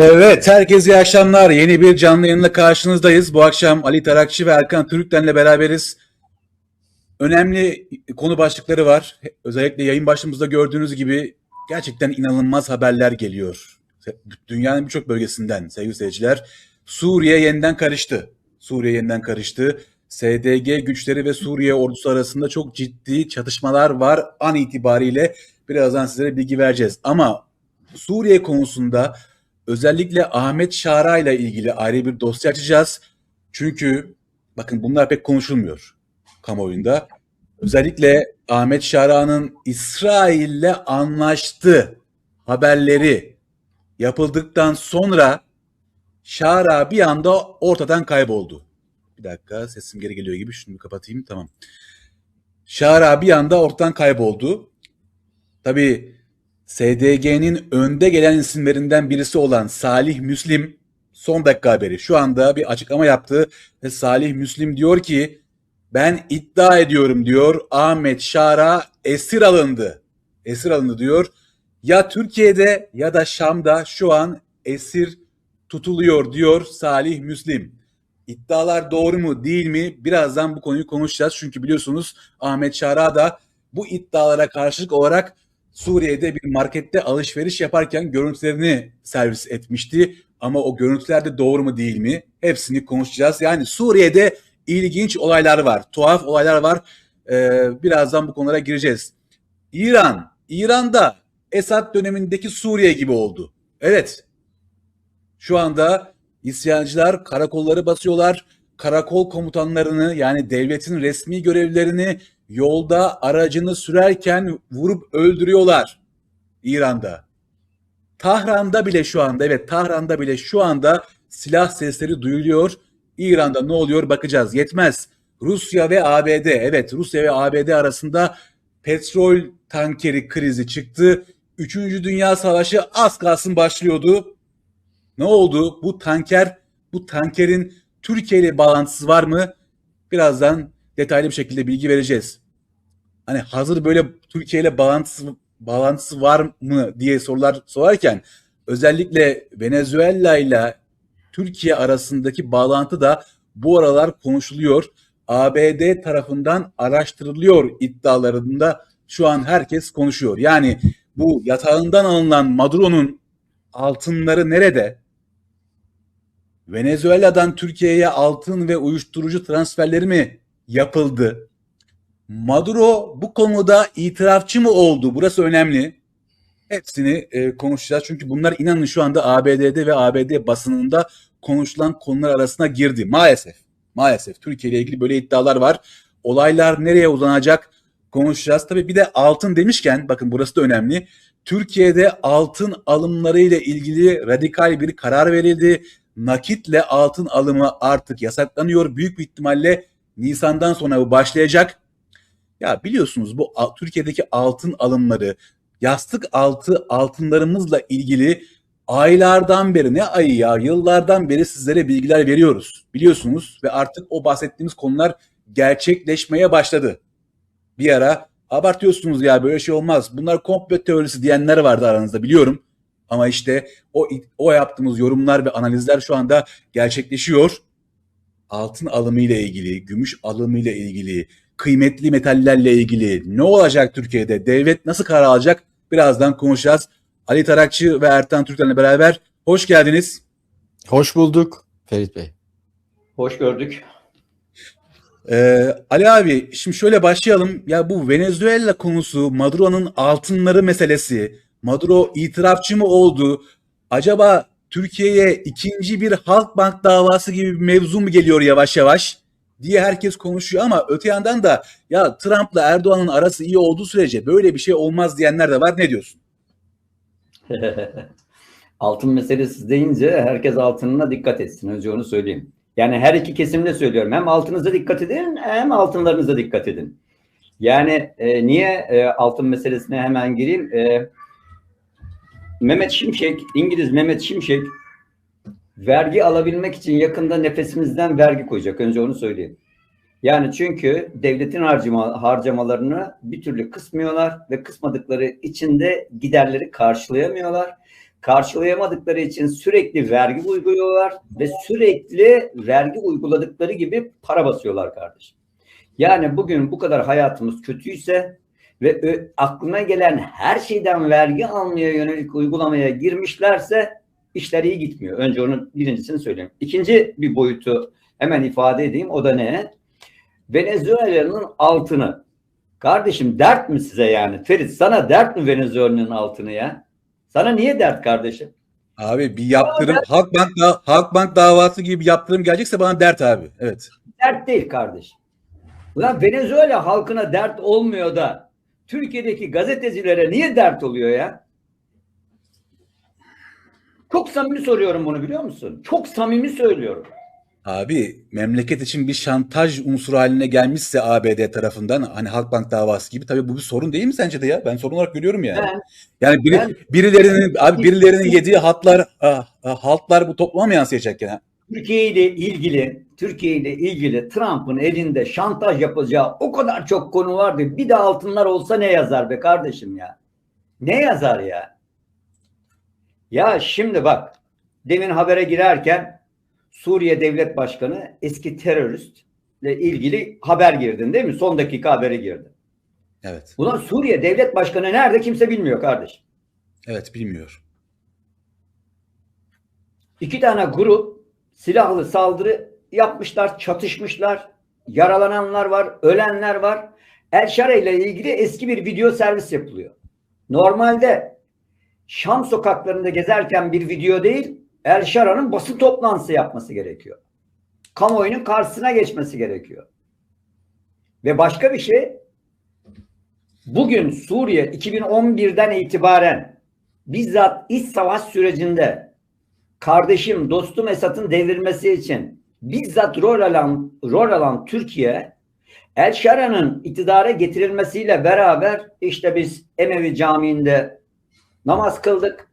Evet, herkese iyi akşamlar. Yeni bir canlı yayınla karşınızdayız. Bu akşam Ali Tarakçı ve Erkan Türükten'le beraberiz. Önemli konu başlıkları var. Özellikle yayın başlığımızda gördüğünüz gibi gerçekten inanılmaz haberler geliyor. Dünyanın birçok bölgesinden sevgili seyirciler. Suriye yeniden karıştı. Suriye yeniden karıştı. SDG güçleri ve Suriye ordusu arasında çok ciddi çatışmalar var an itibariyle. Birazdan sizlere bilgi vereceğiz. Ama Suriye konusunda özellikle Ahmet Şara ile ilgili ayrı bir dosya açacağız. Çünkü bakın bunlar pek konuşulmuyor kamuoyunda. Özellikle Ahmet Şara'nın İsrail'le anlaştı haberleri yapıldıktan sonra Şara bir anda ortadan kayboldu. Bir dakika sesim geri geliyor gibi şunu kapatayım tamam. Şara bir anda ortadan kayboldu. Tabii SDG'nin önde gelen isimlerinden birisi olan Salih Müslim son dakika haberi. Şu anda bir açıklama yaptı ve Salih Müslim diyor ki ben iddia ediyorum diyor Ahmet Şara esir alındı. Esir alındı diyor. Ya Türkiye'de ya da Şam'da şu an esir tutuluyor diyor Salih Müslim. İddialar doğru mu değil mi? Birazdan bu konuyu konuşacağız. Çünkü biliyorsunuz Ahmet Şara da bu iddialara karşılık olarak Suriye'de bir markette alışveriş yaparken görüntülerini servis etmişti. Ama o görüntüler de doğru mu değil mi? Hepsini konuşacağız. Yani Suriye'de ilginç olaylar var, tuhaf olaylar var. Ee, birazdan bu konulara gireceğiz. İran, İran'da Esad dönemindeki Suriye gibi oldu. Evet, şu anda isyancılar karakolları basıyorlar. Karakol komutanlarını yani devletin resmi görevlerini yolda aracını sürerken vurup öldürüyorlar İran'da. Tahran'da bile şu anda evet Tahran'da bile şu anda silah sesleri duyuluyor. İran'da ne oluyor bakacağız. Yetmez. Rusya ve ABD evet Rusya ve ABD arasında petrol tankeri krizi çıktı. Üçüncü Dünya Savaşı az kalsın başlıyordu. Ne oldu? Bu tanker, bu tankerin Türkiye ile bağlantısı var mı? Birazdan detaylı bir şekilde bilgi vereceğiz. Hani hazır böyle Türkiye ile bağlantısı bağlantısı var mı diye sorular sorarken özellikle Venezuela ile Türkiye arasındaki bağlantı da bu aralar konuşuluyor. ABD tarafından araştırılıyor iddialarında şu an herkes konuşuyor. Yani bu yatağından alınan Maduro'nun altınları nerede? Venezuela'dan Türkiye'ye altın ve uyuşturucu transferleri mi yapıldı? Maduro bu konuda itirafçı mı oldu? Burası önemli. Hepsini e, konuşacağız. Çünkü bunlar inanın şu anda ABD'de ve ABD basınında konuşulan konular arasına girdi. Maalesef. Maalesef. Türkiye ile ilgili böyle iddialar var. Olaylar nereye uzanacak konuşacağız. Tabii bir de altın demişken bakın burası da önemli. Türkiye'de altın alımları ile ilgili radikal bir karar verildi. Nakitle altın alımı artık yasaklanıyor. Büyük bir ihtimalle Nisan'dan sonra bu başlayacak. Ya biliyorsunuz bu Türkiye'deki altın alımları, yastık altı altınlarımızla ilgili aylardan beri ne ayı ya yıllardan beri sizlere bilgiler veriyoruz. Biliyorsunuz ve artık o bahsettiğimiz konular gerçekleşmeye başladı. Bir ara abartıyorsunuz ya böyle şey olmaz. Bunlar komplo teorisi diyenler vardı aranızda biliyorum. Ama işte o o yaptığımız yorumlar ve analizler şu anda gerçekleşiyor. Altın alımı ile ilgili, gümüş alımı ile ilgili, kıymetli metallerle ilgili ne olacak Türkiye'de? Devlet nasıl karar alacak? Birazdan konuşacağız. Ali Tarakçı ve Ertan Türkler'le beraber hoş geldiniz. Hoş bulduk Ferit Bey. Hoş gördük. Ee, Ali abi şimdi şöyle başlayalım. Ya bu Venezuela konusu, Maduro'nun altınları meselesi, Maduro itirafçı mı oldu? Acaba Türkiye'ye ikinci bir Halkbank davası gibi bir mevzu mu geliyor yavaş yavaş? diye herkes konuşuyor ama öte yandan da ya Trump'la Erdoğan'ın arası iyi olduğu sürece böyle bir şey olmaz diyenler de var. Ne diyorsun? Altın meselesi deyince herkes altınına dikkat etsin. Önce onu söyleyeyim. Yani her iki kesimde söylüyorum. Hem altınıza dikkat edin hem altınlarınıza dikkat edin. Yani e, niye e, altın meselesine hemen gireyim? E, Mehmet Şimşek, İngiliz Mehmet Şimşek vergi alabilmek için yakında nefesimizden vergi koyacak. Önce onu söyleyeyim. Yani çünkü devletin harcama, harcamalarını bir türlü kısmıyorlar ve kısmadıkları için de giderleri karşılayamıyorlar. karşılayamadıkları için sürekli vergi uyguluyorlar ve sürekli vergi uyguladıkları gibi para basıyorlar kardeşim. Yani bugün bu kadar hayatımız kötüyse ve ö- aklına gelen her şeyden vergi almaya yönelik uygulamaya girmişlerse işler iyi gitmiyor. Önce onun birincisini söyleyeyim. İkinci bir boyutu hemen ifade edeyim. O da ne? Venezuela'nın altını. Kardeşim dert mi size yani? Ferit sana dert mi Venezuela'nın altını ya? Sana niye dert kardeşim? Abi bir yaptırım Halkbank da Halkbank davası gibi bir yaptırım gelecekse bana dert abi. Evet. Dert değil kardeşim. Ulan Venezuela halkına dert olmuyor da Türkiye'deki gazetecilere niye dert oluyor ya? Çok samimi soruyorum bunu biliyor musun? Çok samimi söylüyorum. Abi memleket için bir şantaj unsuru haline gelmişse ABD tarafından hani Halkbank davası gibi tabii bu bir sorun değil mi sence de ya? Ben sorun olarak görüyorum yani. Ben- yani biri, ben- birilerinin abi birilerinin yediği hatlar ah, ah, haltlar bu topluma mı yansıyacak yani? Türkiye ile ilgili Türkiye ile ilgili Trump'ın elinde şantaj yapacağı o kadar çok konu vardı. Bir de altınlar olsa ne yazar be kardeşim ya? Ne yazar ya? Ya şimdi bak demin habere girerken Suriye Devlet Başkanı eski teröristle ilgili haber girdin değil mi? Son dakika haberi girdi. Evet. Ulan Suriye Devlet Başkanı nerede kimse bilmiyor kardeşim. Evet bilmiyor. İki tane grup silahlı saldırı yapmışlar, çatışmışlar. Yaralananlar var, ölenler var. El Şara ile ilgili eski bir video servis yapılıyor. Normalde Şam sokaklarında gezerken bir video değil, El Şara'nın basın toplantısı yapması gerekiyor. Kamuoyunun karşısına geçmesi gerekiyor. Ve başka bir şey, bugün Suriye 2011'den itibaren bizzat iç savaş sürecinde kardeşim, dostum Esad'ın devrilmesi için bizzat rol alan, rol alan Türkiye El Şara'nın iktidara getirilmesiyle beraber işte biz Emevi Camii'nde namaz kıldık.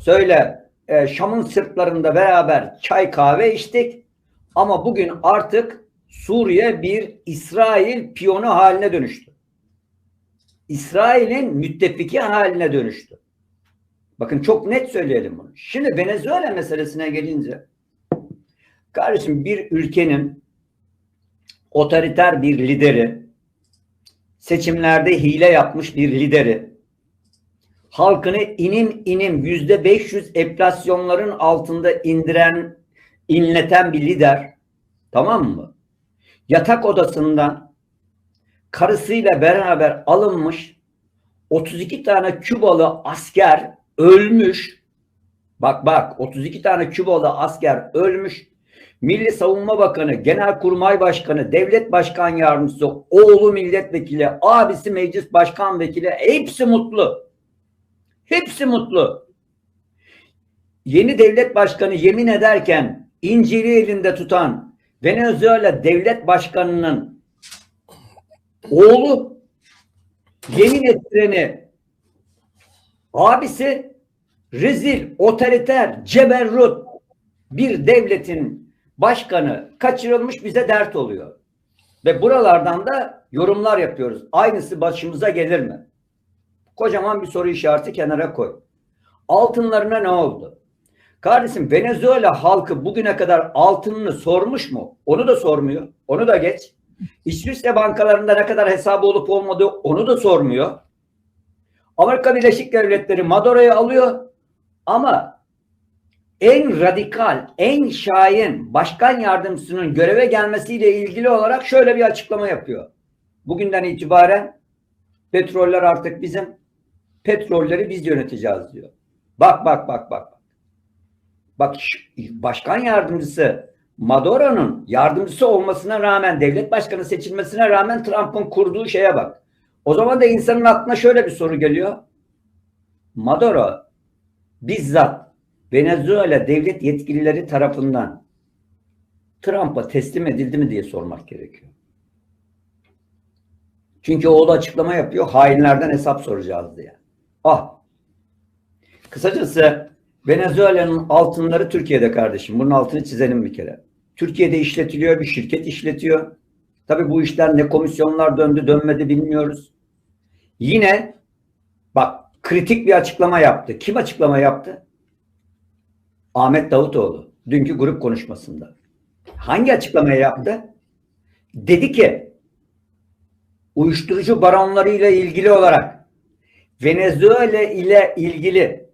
Söyle e, Şam'ın sırtlarında beraber çay kahve içtik. Ama bugün artık Suriye bir İsrail piyonu haline dönüştü. İsrail'in müttefiki haline dönüştü. Bakın çok net söyleyelim bunu. Şimdi Venezuela meselesine gelince kardeşim bir ülkenin otoriter bir lideri seçimlerde hile yapmış bir lideri halkını inim inim yüzde 500 enflasyonların altında indiren inleten bir lider tamam mı? Yatak odasından karısıyla beraber alınmış 32 tane Kübalı asker ölmüş. Bak bak 32 tane Kübalı asker ölmüş. Milli Savunma Bakanı, Genelkurmay Başkanı, Devlet Başkan Yardımcısı, oğlu milletvekili, abisi meclis başkan vekili hepsi mutlu. Hepsi mutlu. Yeni devlet başkanı yemin ederken İncil'i elinde tutan Venezuela devlet başkanının oğlu yemin ettireni abisi rezil, otoriter, ceberrut bir devletin başkanı kaçırılmış bize dert oluyor. Ve buralardan da yorumlar yapıyoruz. Aynısı başımıza gelir mi? Kocaman bir soru işareti kenara koy. Altınlarına ne oldu? Kardeşim Venezuela halkı bugüne kadar altınını sormuş mu? Onu da sormuyor. Onu da geç. İsviçre bankalarında ne kadar hesabı olup olmadığı onu da sormuyor. Amerika Birleşik Devletleri Maduro'yu alıyor ama en radikal, en şahin başkan yardımcısının göreve gelmesiyle ilgili olarak şöyle bir açıklama yapıyor. Bugünden itibaren petroller artık bizim, petrolleri biz yöneteceğiz diyor. Bak bak bak bak. Bak başkan yardımcısı Maduro'nun yardımcısı olmasına rağmen, devlet başkanı seçilmesine rağmen Trump'ın kurduğu şeye bak. O zaman da insanın aklına şöyle bir soru geliyor. Maduro bizzat Venezuela devlet yetkilileri tarafından Trump'a teslim edildi mi diye sormak gerekiyor. Çünkü oğlu açıklama yapıyor. Hainlerden hesap soracağız diye. Ah. Kısacası Venezuela'nın altınları Türkiye'de kardeşim. Bunun altını çizelim bir kere. Türkiye'de işletiliyor. Bir şirket işletiyor. Tabii bu işler ne komisyonlar döndü dönmedi bilmiyoruz. Yine bak kritik bir açıklama yaptı. Kim açıklama yaptı? Ahmet Davutoğlu dünkü grup konuşmasında hangi açıklamayı yaptı? Dedi ki uyuşturucu baronlarıyla ilgili olarak Venezuela ile ilgili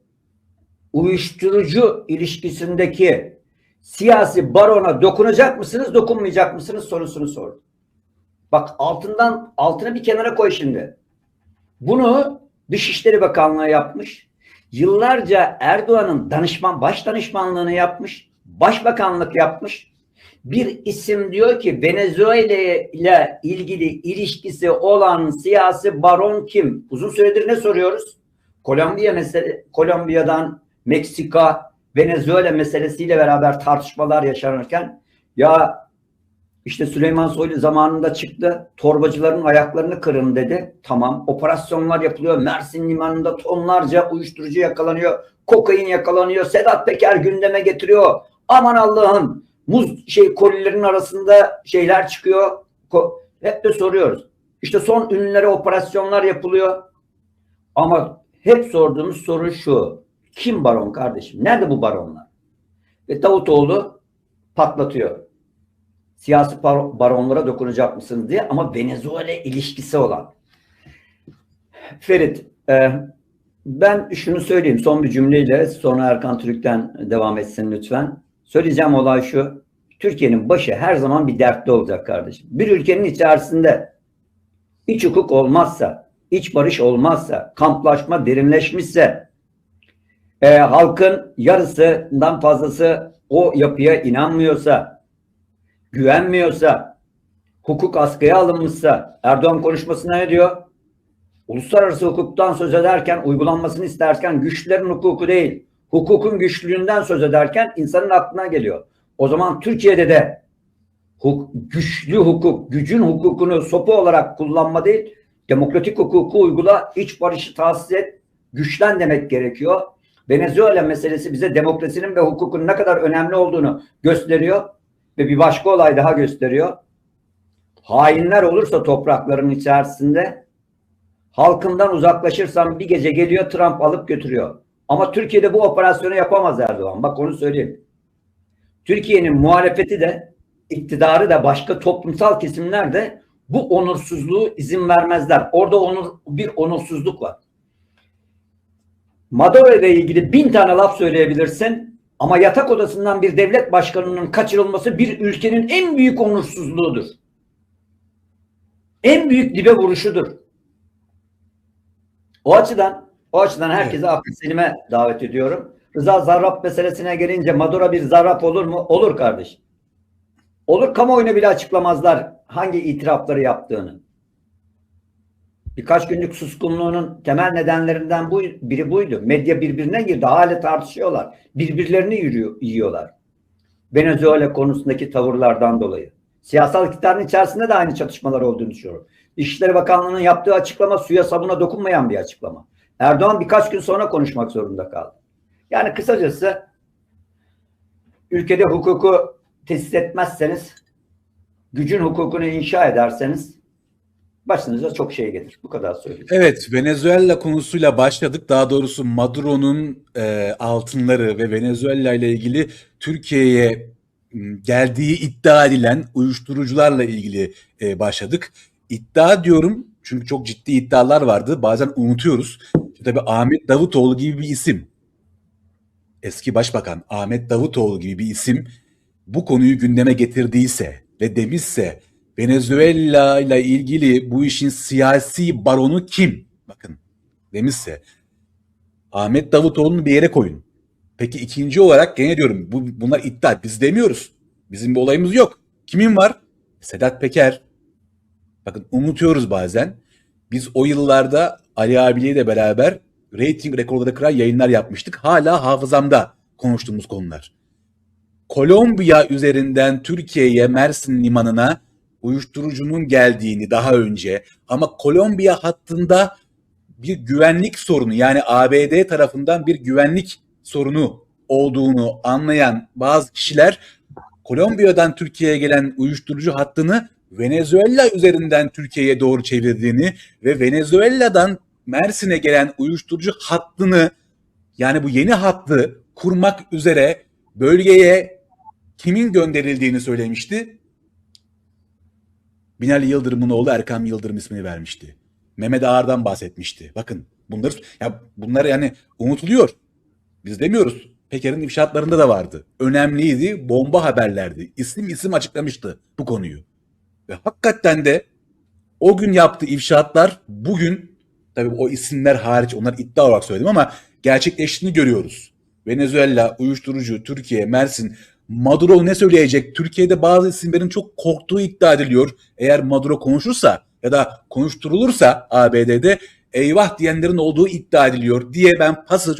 uyuşturucu ilişkisindeki siyasi barona dokunacak mısınız, dokunmayacak mısınız sorusunu sordu. Bak altından altını bir kenara koy şimdi. Bunu Dışişleri Bakanlığı yapmış. Yıllarca Erdoğan'ın danışman baş danışmanlığını yapmış. Başbakanlık yapmış. Bir isim diyor ki Venezuela ile ilgili ilişkisi olan siyasi baron kim? Uzun süredir ne soruyoruz? Kolombiya mesele Kolombiya'dan Meksika, Venezuela meselesiyle beraber tartışmalar yaşanırken ya işte Süleyman Soylu zamanında çıktı. Torbacıların ayaklarını kırın dedi. Tamam. Operasyonlar yapılıyor. Mersin limanında tonlarca uyuşturucu yakalanıyor. Kokain yakalanıyor. Sedat Peker gündeme getiriyor. Aman Allah'ım muz şey kolilerin arasında şeyler çıkıyor. Ko- hep de soruyoruz. İşte son ünlülere operasyonlar yapılıyor. Ama hep sorduğumuz soru şu. Kim baron kardeşim? Nerede bu baronlar? Ve Davutoğlu patlatıyor siyasi bar- baronlara dokunacak mısınız diye ama Venezuela ilişkisi olan. Ferit, e, ben şunu söyleyeyim son bir cümleyle sonra Erkan Türk'ten devam etsin lütfen. Söyleyeceğim olay şu. Türkiye'nin başı her zaman bir dertli olacak kardeşim. Bir ülkenin içerisinde iç hukuk olmazsa, iç barış olmazsa, kamplaşma derinleşmişse, e, halkın yarısından fazlası o yapıya inanmıyorsa, güvenmiyorsa, hukuk askıya alınmışsa, Erdoğan konuşmasında ne diyor? Uluslararası hukuktan söz ederken, uygulanmasını isterken güçlerin hukuku değil, hukukun güçlülüğünden söz ederken insanın aklına geliyor. O zaman Türkiye'de de huk- güçlü hukuk, gücün hukukunu sopa olarak kullanma değil, demokratik hukuku uygula, iç barışı tahsis et, güçlen demek gerekiyor. Venezuela meselesi bize demokrasinin ve hukukun ne kadar önemli olduğunu gösteriyor ve bir başka olay daha gösteriyor. Hainler olursa toprakların içerisinde halkından uzaklaşırsan bir gece geliyor Trump alıp götürüyor. Ama Türkiye'de bu operasyonu yapamaz Erdoğan. Bak onu söyleyeyim. Türkiye'nin muhalefeti de iktidarı da başka toplumsal kesimler de bu onursuzluğu izin vermezler. Orada onur, bir onursuzluk var. Maduro ile ilgili bin tane laf söyleyebilirsin. Ama yatak odasından bir devlet başkanının kaçırılması bir ülkenin en büyük onursuzluğudur. En büyük dibe vuruşudur. O açıdan o açıdan herkese aklı selime davet ediyorum. Rıza Zarrab meselesine gelince Maduro bir zarrab olur mu? Olur kardeş. Olur kamuoyuna bile açıklamazlar hangi itirafları yaptığını. Birkaç günlük suskunluğunun temel nedenlerinden bu, biri buydu. Medya birbirine girdi. Hala tartışıyorlar. Birbirlerini yürüyor, yiyorlar. Venezuela konusundaki tavırlardan dolayı. Siyasal iktidarın içerisinde de aynı çatışmalar olduğunu düşünüyorum. İçişleri Bakanlığı'nın yaptığı açıklama suya sabuna dokunmayan bir açıklama. Erdoğan birkaç gün sonra konuşmak zorunda kaldı. Yani kısacası ülkede hukuku tesis etmezseniz, gücün hukukunu inşa ederseniz başınıza çok şey gelir. Bu kadar söyleyeyim. Evet, Venezuela konusuyla başladık. Daha doğrusu Maduro'nun e, altınları ve Venezuela ile ilgili Türkiye'ye geldiği iddia edilen uyuşturucularla ilgili e, başladık. İddia diyorum çünkü çok ciddi iddialar vardı. Bazen unutuyoruz. Tabii Ahmet Davutoğlu gibi bir isim, eski başbakan Ahmet Davutoğlu gibi bir isim bu konuyu gündeme getirdiyse ve demişse Venezuela ile ilgili bu işin siyasi baronu kim? Bakın demişse Ahmet Davutoğlu'nu bir yere koyun. Peki ikinci olarak gene diyorum bu, bunlar iddia. Biz demiyoruz. Bizim bir olayımız yok. Kimin var? Sedat Peker. Bakın unutuyoruz bazen. Biz o yıllarda Ali abiyle de beraber rating rekorları kıran yayınlar yapmıştık. Hala hafızamda konuştuğumuz konular. Kolombiya üzerinden Türkiye'ye Mersin limanına uyuşturucunun geldiğini daha önce ama Kolombiya hattında bir güvenlik sorunu yani ABD tarafından bir güvenlik sorunu olduğunu anlayan bazı kişiler Kolombiya'dan Türkiye'ye gelen uyuşturucu hattını Venezuela üzerinden Türkiye'ye doğru çevirdiğini ve Venezuela'dan Mersin'e gelen uyuşturucu hattını yani bu yeni hattı kurmak üzere bölgeye kimin gönderildiğini söylemişti. Binali Yıldırım'ın oğlu Erkan Yıldırım ismini vermişti. Mehmet Ağar'dan bahsetmişti. Bakın bunlar ya bunlar yani unutuluyor. Biz demiyoruz. Peker'in ifşaatlarında da vardı. Önemliydi, bomba haberlerdi. İsim isim açıklamıştı bu konuyu. Ve hakikaten de o gün yaptığı ifşaatlar bugün tabii o isimler hariç onlar iddia olarak söyledim ama gerçekleştiğini görüyoruz. Venezuela, uyuşturucu, Türkiye, Mersin, Maduro ne söyleyecek? Türkiye'de bazı isimlerin çok korktuğu iddia ediliyor. Eğer Maduro konuşursa ya da konuşturulursa ABD'de eyvah diyenlerin olduğu iddia ediliyor diye ben pası